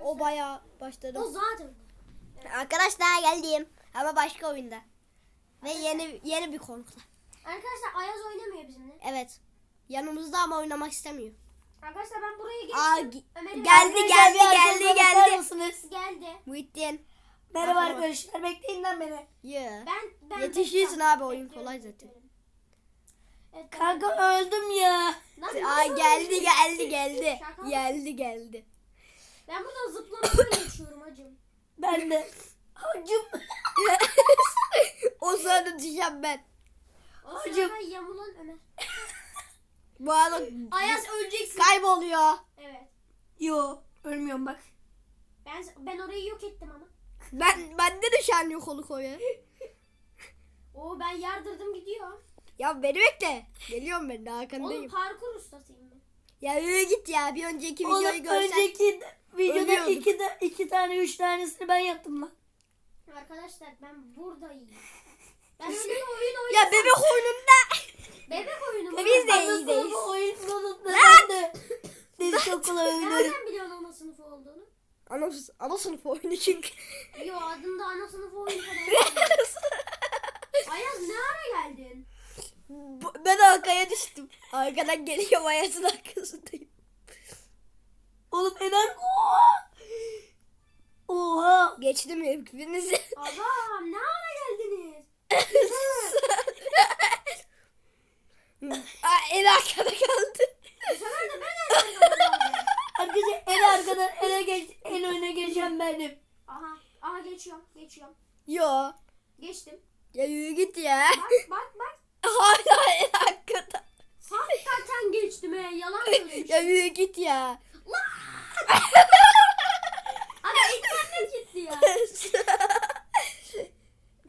O bayağı O başladım. zaten. Arkadaşlar geldim. Ama başka oyunda. Ve yeni yeni bir konukla. Arkadaşlar Ayaz oynamıyor bizimle. Evet. Yanımızda ama oynamak istemiyor. Arkadaşlar ben buraya geçtim. Aa, ge- Ömer'i geldi geldi geldi geldi. mısınız? Geldi. Muhittin. Merhaba Merhaba. arkadaşlar bekleyin lan beni. Yeah. Ben ben Yetişirsin abi, oyun Bekliyorum, kolay zaten. Evet, Kanka öldüm ya. Lan Aa nasıl geldi öldün? geldi geldi. Şaka mı? Geldi geldi. Ben burada zıplamadan geçiyorum hacım. Ben de. Hacım. o sırada düşen ben. O Hacım. sırada yamulan Ömer. Bu arada Ayaz öleceksin. kayboluyor. Evet. Yo ölmüyorum bak. Ben ben orayı yok ettim ama. Ben bende düşen yok onu koyuyor. Oo ben yardırdım gidiyor. Ya beni bekle. Geliyorum ben de Oğlum arkandayım. parkur ustasıyım ben. Ya yürü git ya bir önceki videoyu görsen. önceki videoda ölüyordum. iki, de, iki tane üç tanesini ben yaptım lan. Arkadaşlar ben buradayım. Ben öyle bir oyun Ya oynasam. bebek oyununda. Bebek oyunu mu? Biz de Ana iyiyiz. sınıfı oyun sonunda ben de. Çok kolay oynarım. Nereden biliyorsun ana sınıfı olduğunu? Ana, ana sınıf oyunu çünkü. Yo adında ana sınıfı oyunu falan. Ayaz ne ara geldin? Bu- ben arkaya düştüm. Arkadan geliyor ayasın arkasındayım. Oğlum Ener oha. Oha. Geçtim hepinizi. Adam ne ara geldiniz? Aa, en arkada kaldı. Bu sefer de ben arkada. Arkadaşlar en arkadan ele geç, en öne geçen benim. Aha, aha geçiyorum, geçiyorum. Yo. Geçtim. Ya yürü git ya. Bak bak bak. Hala en arkada. Hakikaten geçtim he. Yalan söylemiş. Ya yürü git ya. Ama internet gitti ya.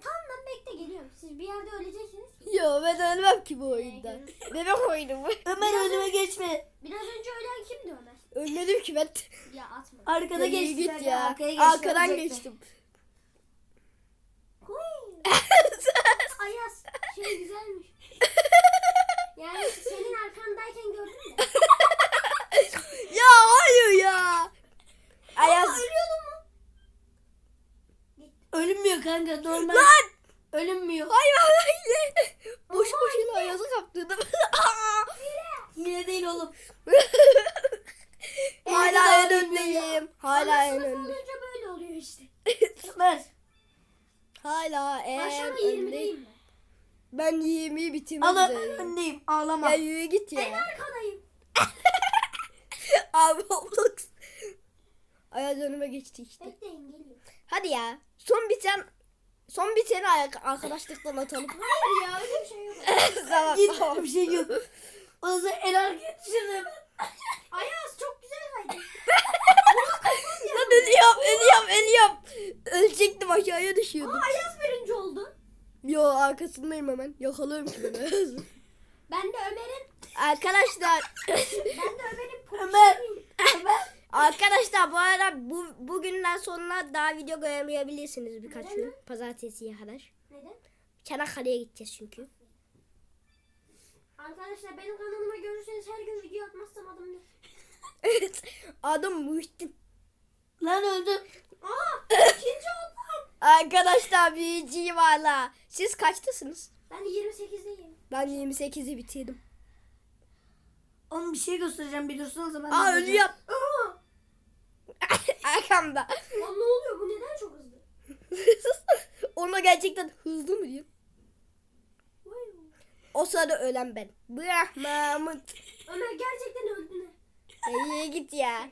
Tamam lan bekle geliyorum. Siz bir yerde öleceksiniz. Yo ben ölmem ki bu oyunda. Bebek oyunu bu. Ömer önüme geçme. Biraz önce ölen kimdi Ömer? Ölmedim ki ben. Ya atma. Arkada Ya geçtiler git ya. Arkaya geçtiler. Arkadan geçtim. Huy. Ayaz şey güzelmiş. Yani senin arkandayken gördüm de. ya hayır ya. Ayaz. Aa, ölüyordun mu? Ölünmüyor kanka normal. Lan. Ölünmüyor. Hayır hayır. Boş boşuna Ayaz'ı kaptırdım. Hile değil oğlum. Hala en öndeyim. Hala en Ana sınıf öndeyim. olunca böyle oluyor işte. Ömer. Hala en Aşağıda öndeyim. 20'deyim ben. 20'yi bitirmek Al Ömer üzereyim. öndeyim. Ağlama. Ya yürü git En ya. arkadayım. Abi Roblox. Ayaz önüme geçti işte. Bekleyin geliyor. Hadi ya. Son biten son biteni ayak- arkadaşlıktan atalım. Hayır ya öyle bir şey yok. tamam Git tamam. bir şey yok. O zaman el arkaya düşürdüm. Ayaz çok güzel kaydın. Lan ölüyorum ölüyorum ölüyorum. Ölecektim aşağıya düşüyordum. Aa, Ayaz birinci oldu. Yo arkasındayım hemen. Yakalarım ki beni. Ben de Ömer'in Arkadaşlar. ben de Ömer'in Ömer. Ömer. Arkadaşlar bu arada bu bugünden sonra daha video göremeyebilirsiniz birkaç gün. Pazartesiye kadar. Neden? Çanakkale'ye gideceğiz çünkü. Arkadaşlar benim kanalıma görürseniz her gün video atmazsam adım ne? Evet. Adım Muhittin. Lan öldüm. Aa ikinci oldum. Arkadaşlar büyücüyüm hala. Siz kaçtasınız? Ben de 28'deyim. Ben 28'i bitirdim. Oğlum bir şey göstereceğim bir dursanıza ben. Aa ölüyorum. Aa Arkamda. lan ne oluyor bu neden çok hızlı? Ona gerçekten hızlı mı? Vay. O sırada ölen ben. Bırak Mahmut. Ömer gerçekten öldü ne? Nereye git ya.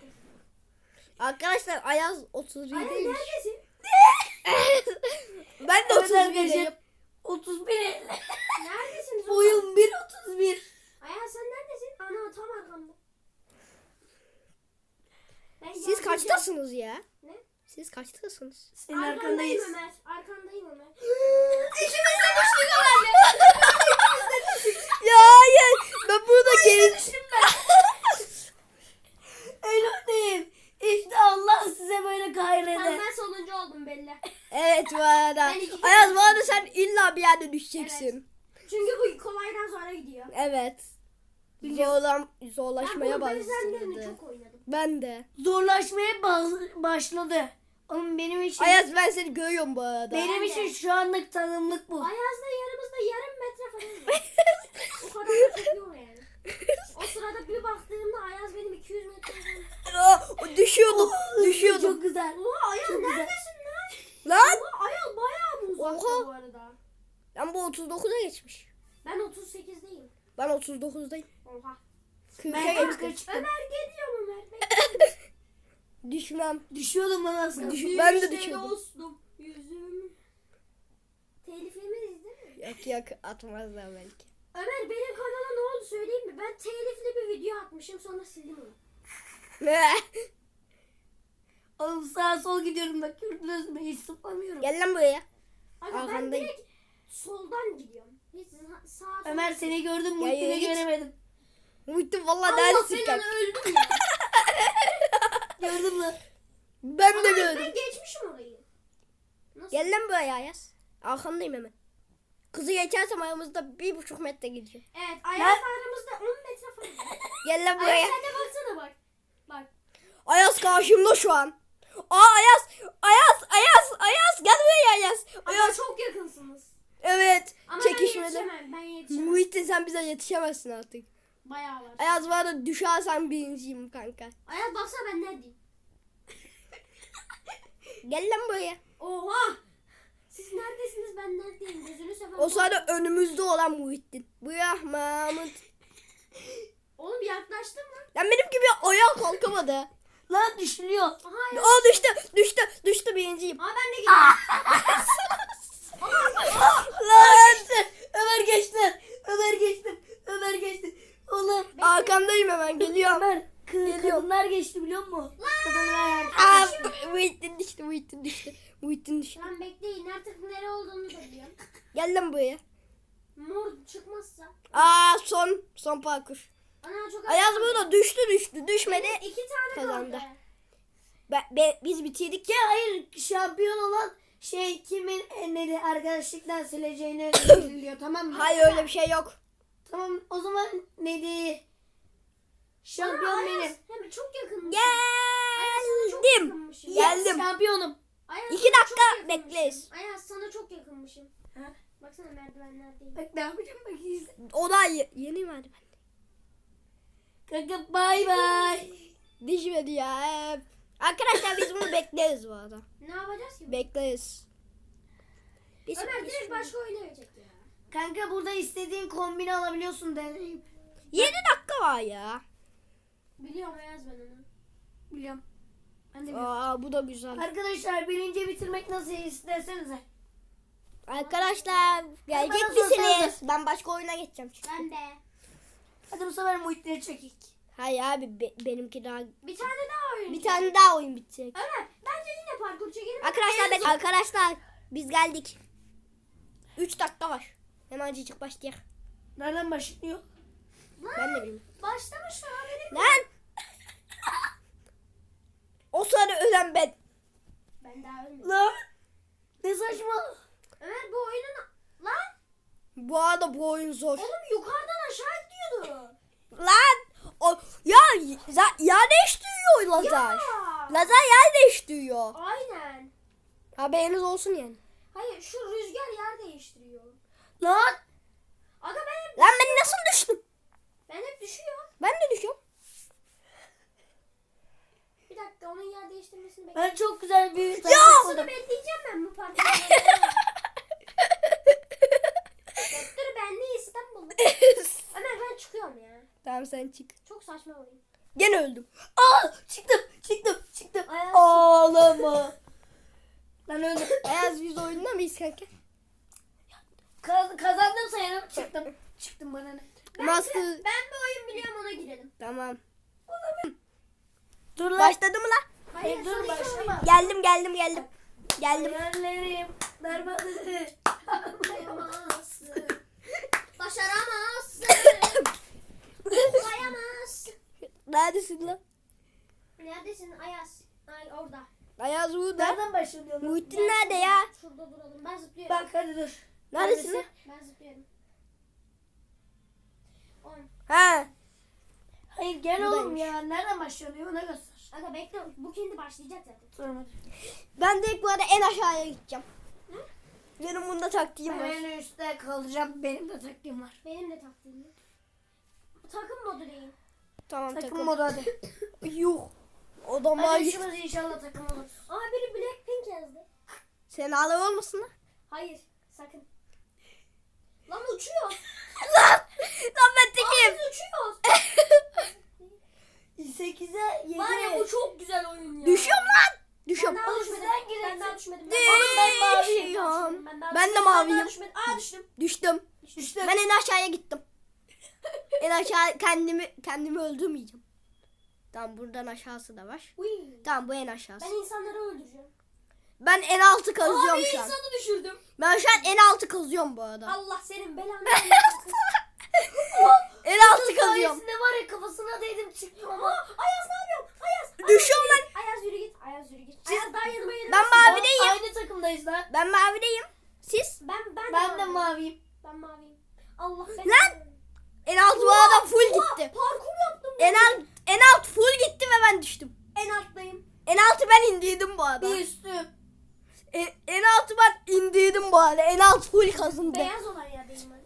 Arkadaşlar Ayaz 37'ymiş. Ayaz neredesin? ben de Evet 31'deyim. arkadaşlar. 31 Neredesiniz oğlum? Boyum 1.31. Ayaz sen neredesin? Ana tam arkamda. Ben Siz kaçtasınız ya? Ne? Siz kaçtasınız? Senin Arkandayım arkandayız. Ömer. Arkandayım Ömer. İkimiz de düştük Ömer'le. ya hayır. Ben burada geri düştüm En öndeyim. İşte Allah size böyle gayrede. ben sonuncu oldum belli. Evet bu arada. Ben iki Ayaz bu arada sen illa bir yerde düşeceksin. Çünkü bu kolaydan sonra gidiyor. Evet. Zorlam, Ben zorlaşmaya benzerlerini başladı. Ben de. Zorlaşmaya başladı. Oğlum benim için Ayaz ben seni görüyorum bu arada. benim Ben için de. şu anlık tanımlık bu. Ayaz'la yanımızda yarım metre falan o kadar da yani. O sırada bir baktığımda Ayaz benim 200 metre falan. Aa, düşüyordum. düşüyordum. Çok güzel. Oha Ayaz Çok güzel. neredesin lan? Lan. Oha Ayaz bayağı uzakta Oha. bu arada? Lan bu 39'a geçmiş. Ben 38'deyim. Ben 39'dayım. Oha. 40'a Ben geçtim. 40'a çıktım. Ömer geliyor mu Ömer? Bekle. Düşmem. Düşüyordum az kalsın. Düş- ben de düşüyordum. dostum yüzüm. Telif yemeyiz değil mi? Yok yok atmazlar belki. Ömer benim kanala ne oldu söyleyeyim mi? Ben telifli bir video atmışım sonra sildim onu. Oğlum sağa sol gidiyorum bak gördünüz mü? Hiç zıplamıyorum. Gel lan buraya. Aga ben Arkandayım. direkt soldan gidiyorum. Hiç sa- sağa Ömer seni gördüm git. göremedim. Muhittin valla neredesin kanka? öldüm ya. Gördün mü? Ben de Ama gördüm. ben geçmişim orayı. Nasıl? Gel lan buraya Ayaz. Arkandayım hemen. Kızı geçersem aramızda bir buçuk metre gideceğim. Evet Ayaz aramızda 10 metre falan. Gel lan Ayaz buraya. sen de baksana bak. Bak. Ayaz karşımda şu an. Aa Ayaz. Ayaz. Ayaz. Ayaz. Gel buraya Ayaz. Ama Ayaz. çok yakınsınız. Evet. Ama ben yetişemem. Ben yetişemem. Muhittin sen bize yetişemezsin artık. Bayağı var. Ayaz var da düşersen birinciyim kanka. Ayaz baksana ben neredeyim. Gel lan buraya. Oha. Siz neredesiniz ben neredeyim? Gözünü seveyim. O sırada önümüzde olan Muhittin. Buraya Mahmut. Oğlum yaklaştın mı? Lan benim gibi ayağa kalkamadı. Lan düşürüyor. Aha ya. Aa düştü. Düştü. Düştü birinciyim. Aa ben de gidiyorum. Lan. Ömer geçti. Ömer geçti. Ömer geçti. Oğlum. Arkandayım hemen geliyorum. Ömer kı- Geliyorum. kadınlar geçti biliyor musun? Kadınlar. Aa, Muhittin düştü. Muhittin düştü. Muhittin düştü. Lan bekleyin artık nere olduğunu da biliyorum. Gel lan buraya. Mor çıkmazsa. Aa son son parkur. Ana çok Ayaz burada düştü düştü. Düşmedi. Benim İki tane Kazandı. kaldı. Be, be- biz bitirdik ya. Ya hayır şampiyon olan şey kimin enleri arkadaşlıktan sileceğini belirliyor tamam mı? Hayır öyle bir şey yok. Tamam o zaman neydi? Şampiyon Aa, benim. Hem çok yakınmış. Geldim. Geldim. Şampiyonum. Ayaz, İki dakika çok bekleyiz. Ayaz sana çok yakınmışım. Ha? Baksana merdivenlerdeyim. Bak ne yapacağım bak izle. O da ye- yeni verdi ben. Kanka bay bay. Düşmedi ya. Arkadaşlar biz bunu bekleriz bu arada. Ne yapacağız ki? Bekleriz. Biz, Ömer direkt başka oyuna verecek ya. Kanka burada istediğin kombini alabiliyorsun deneyip. 7 dakika var ya. Biliyorum Ayaz ben onu. Biliyorum. Ben de biliyorum. Aa bu da güzel. Arkadaşlar birinci bitirmek nasıl istersenize. Arkadaşlar gelecek bana misiniz? Ben başka oyuna geçeceğim. çünkü. Ben de. Hadi bu sefer Muhittin'e çekik. Hayır abi be- benimki daha Bir tane daha oyun. bir tane daha oyun bitecek. Ömer bence yine parkur çekelim. Arkadaşlar son- arkadaşlar biz geldik. 3 dakika var. Hemen cicik başlayalım. Nereden başlıyor? Ben de bilmiyorum. Başlamış şu an benim. Lan! o sırada ölen ben. Ben daha ölmedim. Lan. Ne saçma. Ömer bu oyunun... Lan! Bu arada bu oyun zor. Oğlum yukarıdan aşağı gidiyordu. Lan! O, ya za- yer değiştiriyor lazer. Ya. Lazer yer değiştiriyor. Aynen. Haberiniz olsun yani. Hayır şu rüzgar yer değiştiriyor. Lan. Aga ben hep, Lan ben nasıl düştüm? ben hep düşüyor. Ben de düşüyorum. Bir dakika onun yer değiştirmesini bekle. Ben çok güzel bir Ya! Bunu bekleyeceğim ben bu parkurda. Dur ben de İstanbul. Ömer ben çıkıyorum ya. tamam sen çık. Çok saçma oyun. Gene öldüm. Aa çıktım çıktım çıktım. Ayaz- Ağlama. Lan öldüm. Ayaz biz oyunda mıyız kanka? Kaz- kazandım sayarım çıktım. Çıktım bana ne? Ben, Master. ben bir oyun biliyorum ona girelim. Tamam. Dur lan. Başladı mı lan? Hayır, Hayır, dur, başlama. Geldim geldim geldim. Geldim. Hayallerim. Darmadı. Yapamazsın. Başaramazsın. Sayamazsın. Neredesin lan? Neredesin Ayaz? Ay orada. Ayaz burada. Nereden başlıyor? Muhittin nerede ya? Şurada duralım. Ben zıplıyorum. Bak hadi dur. Neredesin? Ben zıplıyorum. On. Ha. Hayır gel oğlum Buradaymış. ya. Nereden başlanıyor ona göster. Aga bekle bu kendi başlayacak zaten. Hadi. Ben direkt bu arada en aşağıya gideceğim. Benim bunda taktiğim Ben var. en üstte kalacağım. Benim de taktiğim var. Benim de taktiğim yok. Takım modu değil. Tamam Takım takım. modu hadi. Yuh. O da Hadi üçümüz inşallah takım oluruz. Aa biri Blackpink yazdı. Sen ağlar olmasın lan. Hayır sakın. Lan uçuyor. lan. Lan ben tekim. Biz uçuyoruz. 8'e 7. Var ya bu çok güzel oyun ya. Düşüyorum lan. Ben Düşüyorum. daha Oğlum düşmedim. Ben daha düşmedim. Oğlum ben maviyim. Ben, daha Ben de düşmedim. maviyim. daha düşmedim. Aa düştüm. Düştüm. İşte Ben en aşağıya gittim. en aşağı kendimi kendimi öldürmeyeceğim. Tamam buradan aşağısı da var. Uy. Tamam bu en aşağısı. Ben insanları öldüreceğim. Ben en altı kazıyorum bir şu an. insanı düşürdüm. Ben şu an en altı kazıyorum bu arada. Allah senin belanı versin. En altı kazıyorum. sayesinde var ya kafasına değdim çıktım ama. Ayaz ne yapıyorsun? Ayaz. Düşüyorum lan. Ayaz yürü git. Ayaz yürü git. Ayaz daha yanıma Ben gelemezsin. mavideyim. Aynı takımdayız lan. Ben mavideyim. Siz? Ben ben, Ben de maviyim. Ben maviyim. Allah ben. Lan! En altı bu arada full gitti. Parkur yaptım. En alt, en alt full gitti ve ben düştüm. En alttayım. En altı ben indirdim bu arada. Bir üstüm. En, en altı ben indirdim bu arada. En alt full kazındı. Beyaz olan yerdeyim ben.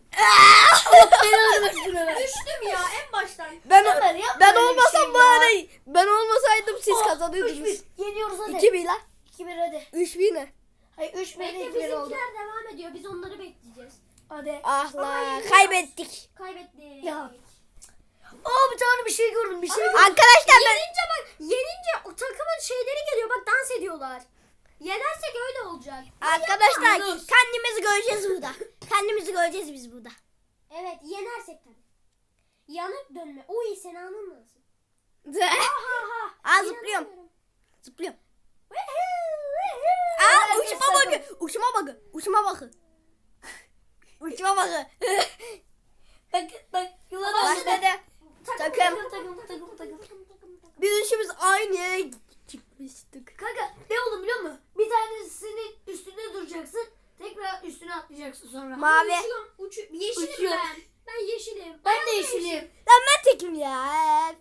Beni öldürsün Ömer. Düştüm ya en baştan. Ben Ömer, yapma ben öyle bir olmasam şey bu ya. arada ben olmasaydım siz Oh, kazanırdınız. 3-1. Yeniyoruz hadi. 2 1 lan. 2-1 hadi. 3 1 ne? Hayır 3 Bekle 1 2 oldu. bizimkiler devam ediyor. Biz onları bekleyeceğiz. Hadi. Ah la kaybettik. Kaybettik. Ya. Aa bir tane bir şey gördüm. Bir şey gördüm. Arkadaşlar ben Yenince bak yenince o takımın şeyleri geliyor bak dans ediyorlar. Yenersek öyle olacak. arkadaşlar kendimizi göreceğiz burada. Kendimizi göreceğiz biz burada. Evet yenersek tabii. Yanıp dönme. Uy Sena'nın nasıl? Aa Ha ha. zıplıyorum. Zıplıyorum. Aa uçma bakı. Uçma bakı. Uçma bakı. Uçma bakı. Bak bak. Yılan Başladı. Takım Takım. takım, takım, takım. takım, takım. Biz üçümüz aynı çıkmıştık. Kanka ne oldu biliyor musun? Bir tanesinin üstünde duracaksın. Tekrar üstüne atlayacaksın sonra. Mavi. Uçuyorum, uçu- Yeşilim Uçuyor. ben. Ben yeşilim. Ben de yeşilim. Lan ben tekim ya.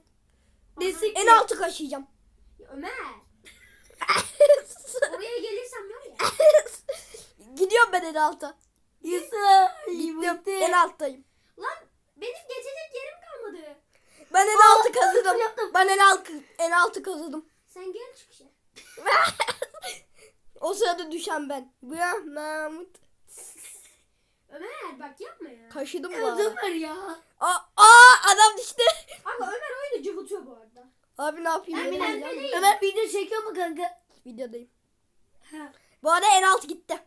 Destek En altı kaşıyacağım. Ya Ömer. Oraya gelirsem var ya. Gidiyorum ben en alta. Gittim. En alttayım. Lan benim geçecek yerim kalmadı. Ben en altı kazıdım. Ben en altı en altı kazıdım. Sen gel çıkışa. o sırada düşen ben. Ya Mahmut. Ömer bak yapma ya. Kaşıdım bu arada. Ömer ya. Aa, aa adam düştü. Aga Ömer oyunu cıvıtıyor bu arada. Abi ne yapayım? Ben ben. Ömer video çekiyor mu kanka? Videodayım. Ha. Bu arada en altı gitti.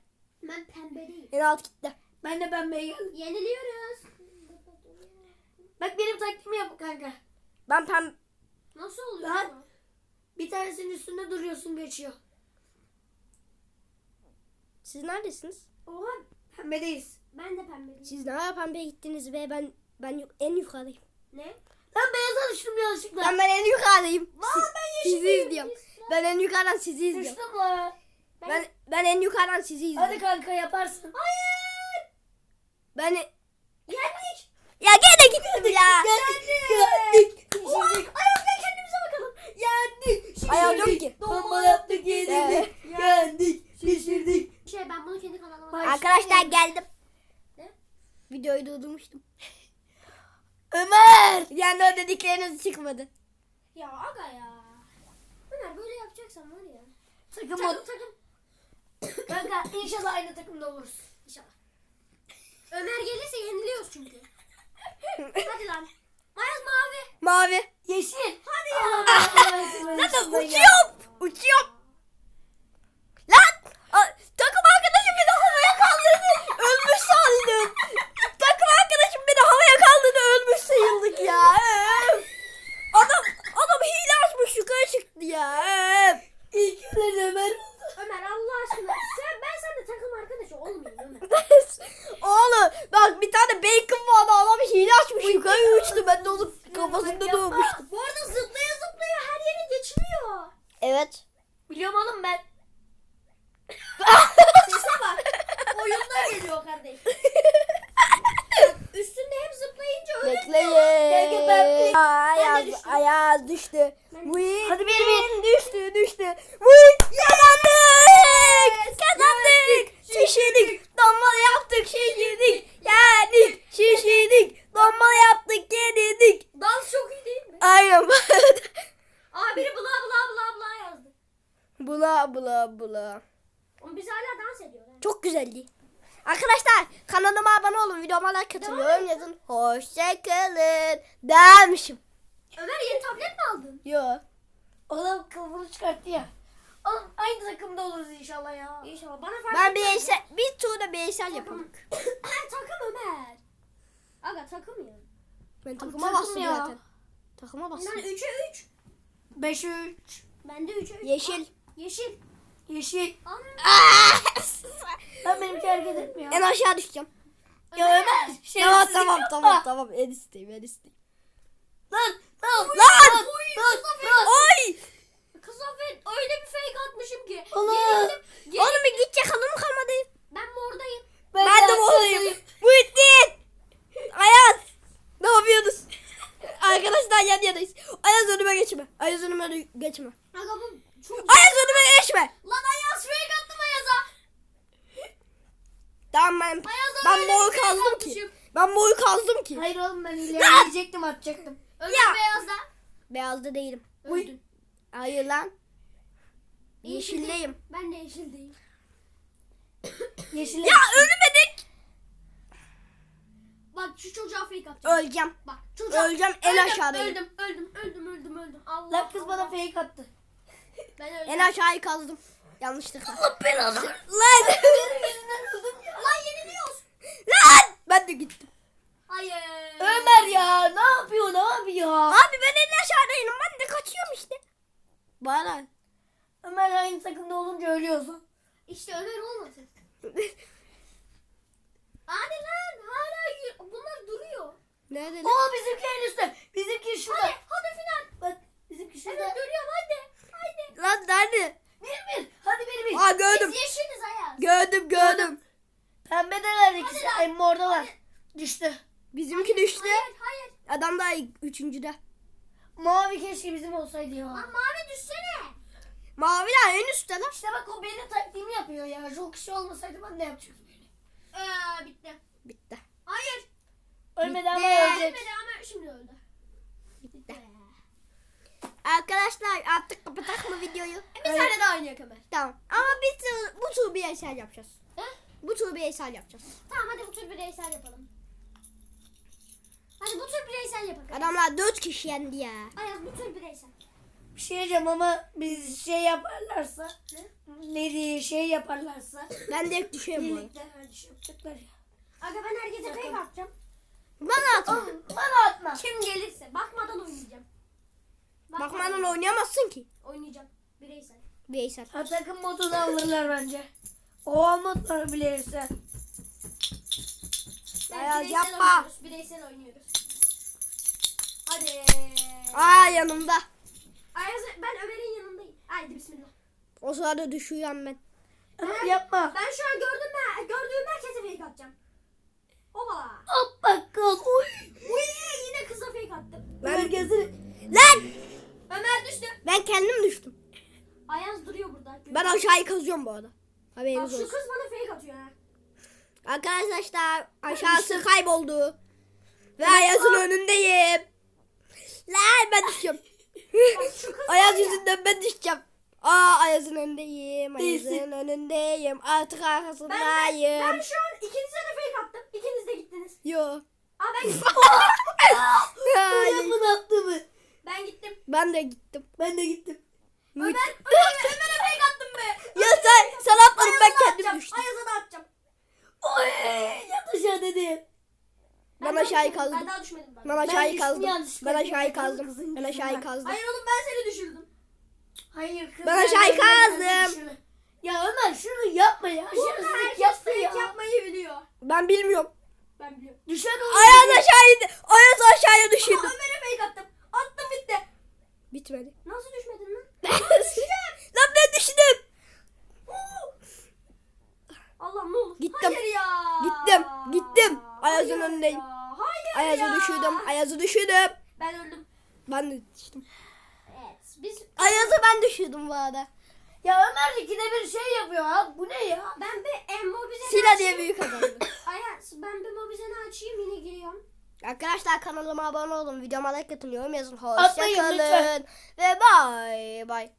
Ben pembe değilim. En altı gitti. Ben de pembeye geldim. Yeniliyoruz. Bak benim taktiğimi yap kanka. Ben pem... Nasıl oluyor? Lan. Bir tanesinin üstünde duruyorsun geçiyor. Siz neredesiniz? Oha Pembedeyiz. ben de pembe değilim. Siz ne pembeye gittiniz ve ben ben en yukarıdayım. Ne? Lan beyaza düştüm yanlışlıkla. Ben ben en yukarıdayım. Siz- ben sizi yeşilim. izliyorum. Ben en yukarıdan sizi izliyorum. Düştüm la. Ben ben en yukarıdan sizi izliyorum. Hadi kanka yaparsın. Hayır. Ben Yendik. ya gene gittim ya. Yendik. Ayazla kendimize Yendik. Ayağım yok ki. Bomba yaptık yenildik. Yendik. Şişirdik. Şey ben bunu kendi kanalıma. Arkadaşlar geldim. Ne? Videoyu durdurmuştum. Ömer! Yani o dedikleriniz çıkmadı. Ya aga ya. Ömer böyle yapacaksan var ya. Takım Takım takım. Kanka inşallah aynı takımda oluruz. İnşallah. Ömer gelirse yeniliyoruz çünkü. Hadi lan. Mayaz mavi. Mavi. Yeşil. Hadi ya. Zaten uçuyorum. Uçuyorum. Lan! A- takım arkadaşım beni havaya kaldırdı. Ölmüş sandım. takım arkadaşım beni havaya kaldırdı. Ölmüş sayıldık ya. Adam adam hile açmış yukarı çıktı ya. İlk Ömer. Ömer Allah aşkına. Sen, ben seninle takım arkadaşı olmayayım Ömer. Oğlum bak bir tane bacon vardı adam hile açmış yukarı uçtu ben de onun kafasında Yapma. doğmuştum. Bu arada zıplaya zıplaya her yere geçiliyor. Evet. Biliyorum oğlum ben. Sese bak. Oyundan geliyor kardeş. Üstünde hep zıplayınca öyle. Bekleyin. ben- Ayaz, düştüm. Ayaz düştü. Ben- Muhittin Hadi bir, bir. düştü düştü. Muhittin kazandık. Kazandık. Şişirdik. Dombala yaptık. Şişirdik. Yendik. Şişirdik. Dombala yaptık. Yenildik. Dans çok iyi değil mi? Aynen. Aa biri bla bla bla bla yazdı. bula bula bula. Ama biz hala dans ediyoruz. Çok güzeldi. Arkadaşlar kanalıma abone olun. Videoma like atın. Yorum yazın. Hoşçakalın. Dermişim. Ömer yeni tablet mi aldın? Yo. Oğlum kıvrını çıkarttı ya. Oğlum aynı takımda oluruz inşallah ya. İnşallah. Bana fark Ben etmez. bir eser, bir turda bir eser yapalım. takım Ömer. Aga takım ya. Ben takıma takıma bastım bastım ya. zaten. Takıma bastım. Bunlar 3'e 3. 5 3 Ben de 3'e 3. Yeşil. Yeşil. yeşil. Lan benimki hareket etmiyor. en aşağı düşeceğim. Ya Ömer. Tamam şerefsizlik tamam yapma. tamam tamam. En isteyim en isteyim. Lan lan Lan! lan lan. Oy! Kızafet öyle bir fake atmışım ki. Yenildim. Oğlum bir gidecek hanım kalmadı. Ben mordayım. Ben, de olayım. Muhittin! Ayaz! Ne yapıyorsunuz? Arkadaşlar yan yanayız. Ayaz önüme geçme. Ayaz önüme geçme. Aga bu çok... Ayaz önüme geçme. Lan Ayaz fake attım Ayaz'a. Tamam ben, Ayaz'a ben böyle boy bir fake kazdım ki. Ben boy kazdım ki. Hayır oğlum ben ilerleyecektim atacaktım. Ömer Ya. beyazda. Beyazda değilim. Öldün. Hayır lan. Yeşildeyim. Ben de yeşildeyim. Yeşil. Ya ölmedik. Şu çocuğa fake atacağım. Öleceğim. Bak çocuğa. Öleceğim, en Öldüm, aşağıdayım. Öldüm öldüm öldüm öldüm öldüm. Allah Lan kız bana Allah. fake attı. Ben öldüm. En aşağıyı kazdım. Yanlışlıkla. Allah belanı. Lan. Benim yüzümden öldüm ya. Lan yeniliyoruz. Lan. Ben de gittim. Hayır. Ömer ya ne yapıyor ne yapıyor? Abi ben en aşağıdayım. Ben de kaçıyorum işte. Bana. Ömer aynı takımda olunca ölüyorsun. İşte Ömer olmasın. Hadi lan hala y- bunlar duruyor. Nerede lan? Oo üstte. Bizimki şurada. Hadi hadi final. Bak bizimki şurada. Evet görüyorum hadi. Hadi. Lan nerede? Bir bir. Hadi bir bir. Aa gördüm. Biz yeşiliz Ayaz. Gördüm gördüm. Pembedeler ikisi. Ay mordalar. Düştü. Bizimki düştü. Hayır hayır. Adam daha üçüncüde. Mavi keşke bizim olsaydı ya. Lan mavi düşsene. Mavi daha en üstte lan. İşte bak o benim taktiğimi yapıyor ya. Çok kişi olmasaydı ben de yapacaktım böyle. Ee, bitti. Bitti. Hayır. Ölmeden ama Bitti. ölecek. Ölmedi öldü. Bitti. Arkadaşlar artık kapatak mı videoyu? Bir tane daha oynayak Ömer. Tamam. Ama biz tur- bu tur bir eser yapacağız. He? Bu tur bir eser yapacağız. Tamam hadi bu tür bireysel yapalım. Hadi bu tür bireysel yapalım. Adamlar dört kişi yendi ya. Ayaz bu tür bireysel. Bir şey diyeceğim ama biz şey yaparlarsa Ne? ne diye şey yaparlarsa Ben direkt düşüyorum bu birlikte öyle şey yapacaklar ya. Aga ben herkese fake atacağım. Bana atma. Oğlum bana atma. Kim gelirse bakmadan oynayacağım. Bakmadan oynayamazsın ki. Oynayacağım. Bireysel. Bir eser. Ha, takım modunu alırlar bence. O bilirsen. Ben Ayaz, bireysel yapma. oynuyoruz. Bireysel oynuyoruz. Hadi. Aa yanımda. Ayaz ben Ömer'in yanındayım. Haydi bismillah. O sırada düşüyorum ben. Ama yapma. Ben şu an gördüm ben gördüğüm herkese fake atacağım. Hoppala. Hop bak kal. Uy. Uy yine kıza fake attım. Ben- Herkesi. Lan! Ömer düştü. Ben kendim düştüm. Ayaz duruyor burada. Ben aşağıyı kazıyorum bu arada. Bak Haberiniz şu olsun. kız bana fake atıyor ha. Arkadaşlar aşağısı kayboldu. Ve Ayaz'ın önündeyim. Lan ben düşüyorum. Bak şu kız Ayaz var ya. yüzünden ben düşeceğim. Aa Ayaz'ın önündeyim. Ayaz'ın önündeyim. Artık Ben, ben, arkasındayım. ben şu an ikinize de fake attım. İkiniz de gittiniz. Yo. Aa ben gittim. Hayır. Ben attığımı. ben gittim. Ben de gittim. Ben de gittim. Ömer, Ömer, Ömer'e fake attım be. Ya sen sen atmadın ben Ayaz'a da kendim atacağım. düştüm. Ayaz'a da atacağım. Oy. Yat aşağı dedi. Ben daha aşağıyı düşmedim, kazdım. Ben daha düşmedim daha. Ben aşağıyı düştüm kazdım. yanlışlıkla. Ben aşağıyı Kızın kazdım. Ben yüzünden. kazdım. Hayır oğlum ben seni düşürdüm. Hayır kız. Ben nereden kazdım. Ya Ömer şunu yapma ya. Burada Şerefsizlik herkes yapma fake ya. yapmayı biliyor. Ben bilmiyorum. Ben biliyorum. Düşen o. Ayaz aşağıydı. Ayaz aşağıya Ama düşürdüm. Ömer'e fake attım. Attım bitti. Bitmedi. Nasıl düşmedin lan? Lan ben düştüm. Allah'ım ne olur. Gittim. Hayır ya. Gittim, gittim. Ayaz'ın Hayır önündeyim. ya. Ayaz'ı ya. düşürdüm. Ayaz'ı düşürdüm. Ben öldüm. Ben de düştüm. Evet. Biz Ayaz'ı ben düşürdüm bu arada. Ya Ömer ikide bir şey yapıyor ha. Bu ne ya? ben bir e, mobizeni Sila diye açayım. büyük kazandım. Ayaz ben bir mobizeni açayım yine giriyorum. Arkadaşlar kanalıma abone olun. Videoma like atın. Yorum yazın. Hoşçakalın. lütfen. Ve bay bay.